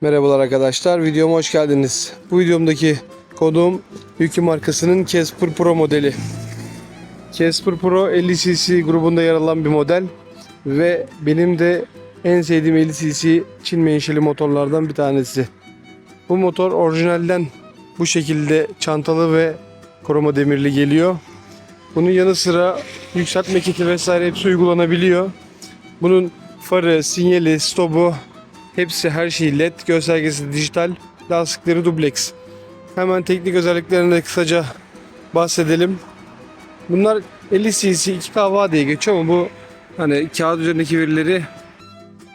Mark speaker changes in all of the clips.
Speaker 1: Merhabalar arkadaşlar, videoma hoş geldiniz. Bu videomdaki konuğum Yuki markasının Casper Pro modeli. Casper Pro 50cc grubunda yer alan bir model ve benim de en sevdiğim 50cc Çin menşeli motorlardan bir tanesi. Bu motor orijinalden bu şekilde çantalı ve koruma demirli geliyor. Bunun yanı sıra yükseltme kiti vesaire hepsi uygulanabiliyor. Bunun farı, sinyali, stopu hepsi her şey led, göstergesi dijital, lastikleri dubleks. Hemen teknik özelliklerine kısaca bahsedelim. Bunlar 50 cc 2 kava diye geçiyor ama bu hani kağıt üzerindeki verileri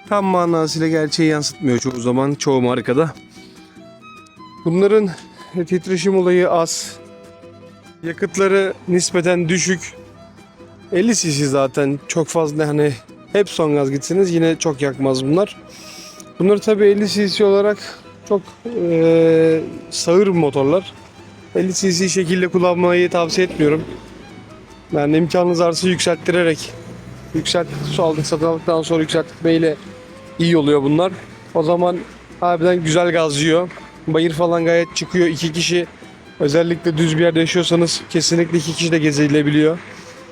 Speaker 1: tam manasıyla gerçeği yansıtmıyor çoğu zaman çoğu markada. Bunların titreşim olayı az. Yakıtları nispeten düşük. 50 cc zaten çok fazla hani hep son gaz gitseniz yine çok yakmaz bunlar. Bunları tabii 50 cc olarak çok eee sağır motorlar. 50 cc şekilde kullanmayı tavsiye etmiyorum. Yani imkanınız varsa yükselttirerek yükselt su aldık satın aldıktan sonra yükseltmeyle iyi oluyor bunlar. O zaman harbiden güzel gazlıyor. Bayır falan gayet çıkıyor. İki kişi özellikle düz bir yerde yaşıyorsanız kesinlikle iki kişi de gezilebiliyor.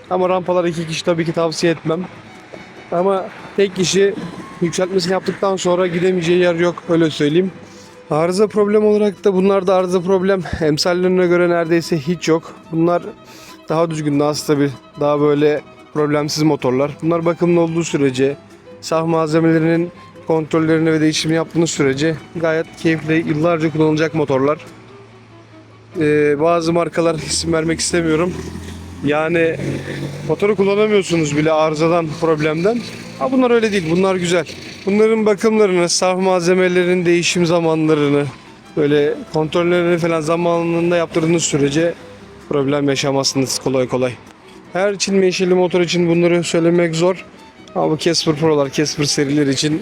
Speaker 1: Ama rampalar iki kişi tabii ki tavsiye etmem. Ama tek kişi yükseltmesini yaptıktan sonra gidemeyeceği yer yok öyle söyleyeyim. Arıza problem olarak da bunlarda arıza problem emsallerine göre neredeyse hiç yok. Bunlar daha düzgün, daha stabil, daha böyle problemsiz motorlar. Bunlar bakımlı olduğu sürece, saf malzemelerinin kontrollerini ve değişimini yaptığınız sürece gayet keyifli, yıllarca kullanılacak motorlar. Ee, bazı markalar isim vermek istemiyorum. Yani motoru kullanamıyorsunuz bile arızadan, problemden. Ha bunlar öyle değil. Bunlar güzel. Bunların bakımlarını, saf malzemelerin değişim zamanlarını, böyle kontrollerini falan zamanında yaptırdığınız sürece problem yaşamazsınız kolay kolay. Her Çin menşeli motor için bunları söylemek zor. Ama Casper Pro'lar, Casper seriler için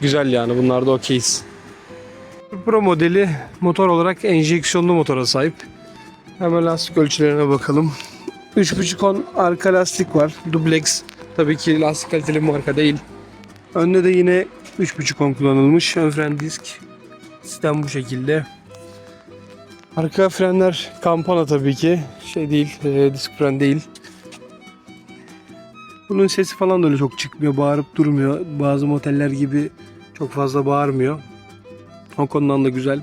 Speaker 1: güzel yani. Bunlar da okeyiz. Pro modeli motor olarak enjeksiyonlu motora sahip. Hemen lastik ölçülerine bakalım. 3.5 on arka lastik var. Dublex. Tabii ki lastik kaliteli bir marka değil. Önde de yine 3.5 on kullanılmış. Ön fren disk. Sistem bu şekilde. Arka frenler kampana tabii ki. Şey değil, e, disk fren değil. Bunun sesi falan da öyle çok çıkmıyor. Bağırıp durmuyor. Bazı moteller gibi çok fazla bağırmıyor. O konudan da güzel.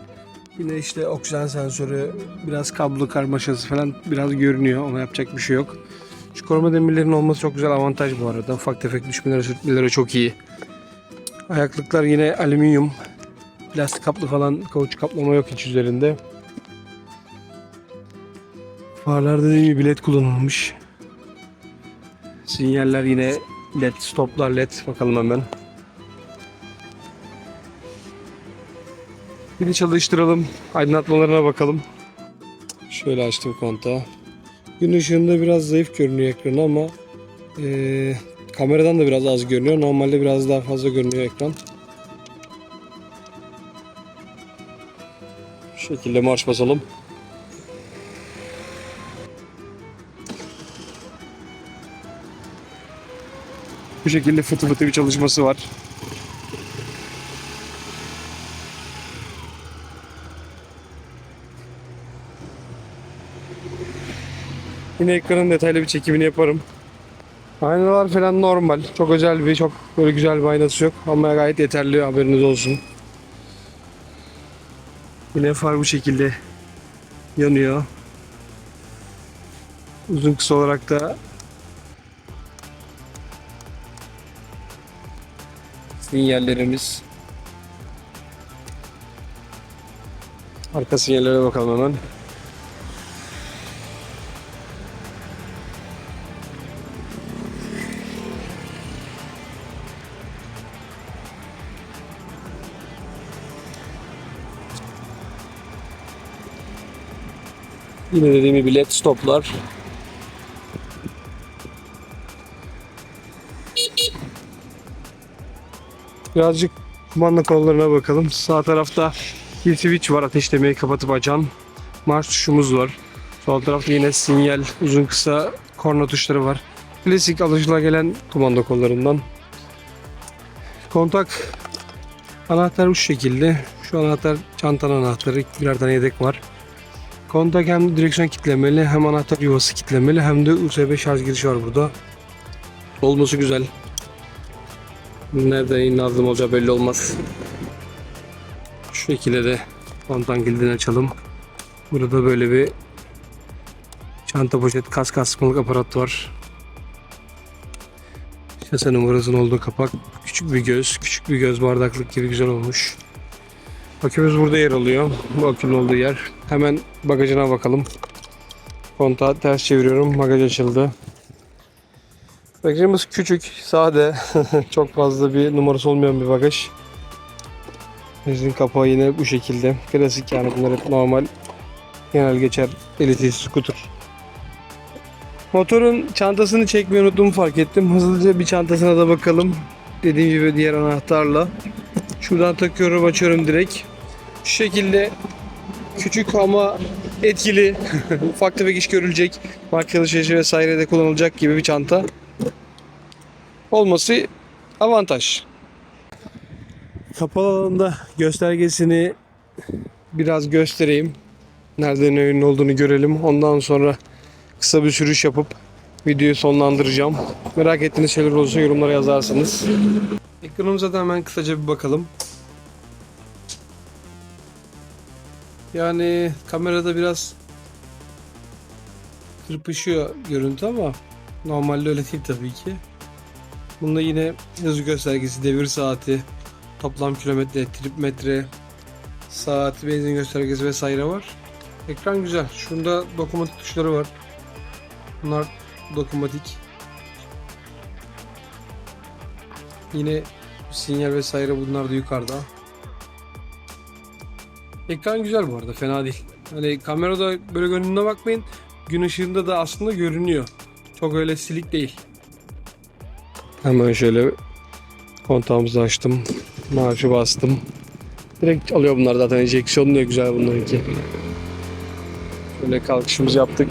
Speaker 1: Yine işte oksijen sensörü, biraz kablo karmaşası falan biraz görünüyor. Ona yapacak bir şey yok. Şu koruma demirlerinin olması çok güzel avantaj bu arada. Ufak tefek düşmelere sürtmelere çok iyi. Ayaklıklar yine alüminyum. Plastik kaplı falan kauçuk kaplama yok hiç üzerinde. Farlarda dediğim gibi led kullanılmış. Sinyaller yine led, stoplar led. Bakalım hemen. De çalıştıralım. Aydınlatmalarına bakalım. Şöyle açtım kontağı. Gün ışığında biraz zayıf görünüyor ekranı ama eee, kameradan da biraz az görünüyor. Normalde biraz daha fazla görünüyor ekran. Şu şekilde marş basalım. Bu şekilde fıtı fıtı bir çalışması var. Yine ekranın detaylı bir çekimini yaparım. Aynalar falan normal. Çok özel bir, çok böyle güzel bir aynası yok. Ama gayet yeterli haberiniz olsun. Yine far bu şekilde yanıyor. Uzun kısa olarak da sinyallerimiz. Arka sinyallere bakalım hemen. Yine dediğim gibi led stoplar. Birazcık kumanda kollarına bakalım. Sağ tarafta bir switch var ateşlemeyi kapatıp açan. Marş tuşumuz var. Sol tarafta yine sinyal, uzun kısa korna tuşları var. Klasik alışıla gelen kumanda kollarından. Kontak Anahtar bu şekilde. Şu anahtar çantanın anahtarı. Birer tane yedek var. Kontak hem direksiyon kitlemeli hem anahtar yuvası kitlemeli hem de USB şarj girişi var burada. Olması güzel. Nerede yayın lazım olacağı belli olmaz. Şu şekilde de kontak kilidini açalım. Burada böyle bir çanta poşet kask asmalık aparat var. Şase numarasının olduğu kapak. Küçük bir göz. Küçük bir göz bardaklık gibi güzel olmuş. Akümüz burada yer alıyor. Bu akünün olduğu yer. Hemen bagajına bakalım. Kontağı ters çeviriyorum. Bagaj açıldı. Bagajımız küçük, sade. Çok fazla bir numarası olmayan bir bagaj. Bagajın kapağı yine bu şekilde. Klasik yani bunlar hep normal. Genel geçer elitist scooter. Motorun çantasını çekmeyi unuttuğumu fark ettim. Hızlıca bir çantasına da bakalım. Dediğim gibi diğer anahtarla. Şuradan takıyorum açıyorum direkt. Şu şekilde küçük ama etkili, ufak tefek iş görülecek, market alışverişi vesairede kullanılacak gibi bir çanta olması avantaj. Kapalı alanda göstergesini biraz göstereyim. Nereden ürün olduğunu görelim. Ondan sonra kısa bir sürüş yapıp videoyu sonlandıracağım. Merak ettiğiniz şeyler olursa yorumlara yazarsınız. Ekranımıza da hemen kısaca bir bakalım. Yani kamerada biraz kırpışıyor görüntü ama normalde öyle değil tabii ki. Bunda yine hız göstergesi, devir saati, toplam kilometre, trip metre, saat, benzin göstergesi vesaire var. Ekran güzel. Şunda dokunmatik tuşları var. Bunlar dokunmatik. Yine sinyal vesaire bunlar da yukarıda. Ekran güzel bu arada fena değil. Hani kamerada böyle görünümüne bakmayın. Gün ışığında da aslında görünüyor. Çok öyle silik değil. Hemen şöyle kontağımızı açtım. Marşı bastım. Direkt alıyor bunlar zaten. Ejeksiyon da güzel bunlarınki. Şöyle kalkışımızı yaptık.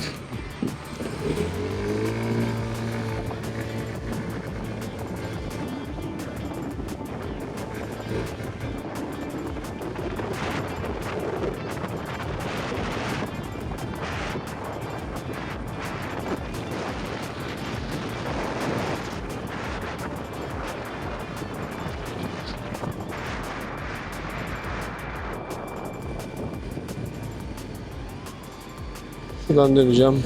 Speaker 1: Döneceğim.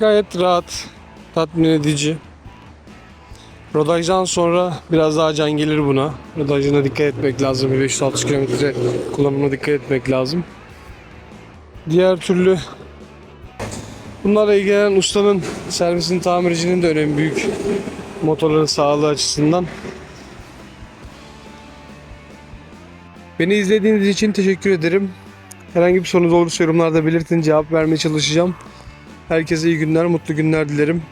Speaker 1: Gayet rahat, tatmin edici. Rodajdan sonra biraz daha can gelir buna. Rodajına dikkat etmek lazım. Bir 500-600 kilometre kullanımına dikkat etmek lazım. Diğer türlü bunlarla ilgilenen ustanın, servisin, tamircinin de önemi büyük. Motorların sağlığı açısından. Beni izlediğiniz için teşekkür ederim. Herhangi bir sorunuz olursa yorumlarda belirtin. Cevap vermeye çalışacağım. Herkese iyi günler, mutlu günler dilerim.